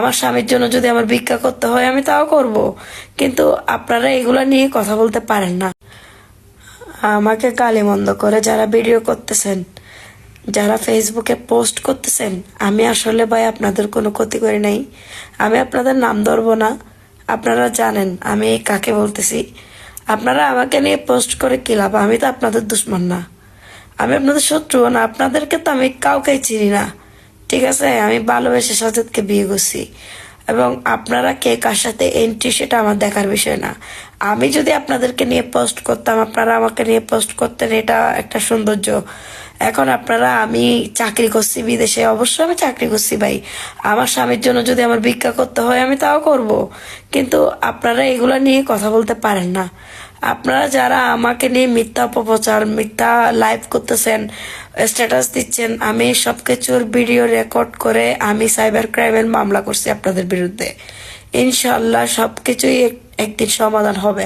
আমার স্বামীর জন্য যদি আমার ভিক্ষা করতে হয়, আমি তাও করব। কিন্তু আপনারা এগুলো নিয়ে কথা বলতে পারেন না। আমাকে গালিমন্দ করে যারা ভিডিও করতেছেন, যারা ফেসবুকে পোস্ট করতেছেন, আমি আসলে ভাই আপনাদের কোনো ক্ষতি করি নাই। আমি আপনাদের নাম ধরবো না। আপনারা জানেন আমি কাকে বলতেছি। আপনারা আমাকে নিয়ে পোস্ট করে কি লাভ? আমি তো আপনাদের দুশ্মন না। আমি আপনাদের শত্রু না। আপনাদেরকে তো আমি কাউকে চিনি না। ঠিক আছে, আমি ভালোবেসে সাজাদকে বিয়ে করছি। এবং আপনারা কে কার সাথে এন্ট্রি সেটা আমার দেখার বিষয় না। আমি যদি আপনাদেরকে নিয়ে পোস্ট করতাম, আপনারা আমাকে নিয়ে পোস্ট করতেন, এটা একটা সৌন্দর্য। এখন আপনারা, আমি চাকরি করছি বিদেশে, অবশ্যই আমি চাকরি করছি ভাই। আমার স্বামীর জন্য যদি আমার ভিক্ষা করতে হয়, আমি তাও করব। কিন্তু আপনারা এগুলো নিয়ে কথা বলতে পারেন না। আপনারা যারা আমাকে নিয়ে মিথ্যা অপপ্রচার, মিথ্যা লাইভ করতেছেন স্ট্যাটাস দিচ্ছেন, আমি সব কিছুর ভিডিও রেকর্ড করে আমি সাইবার ক্রাইমের মামলা করছি আপনাদের বিরুদ্ধে। ইনশাল্লাহ সবকিছুই এক- একদিন সমাধান হবে।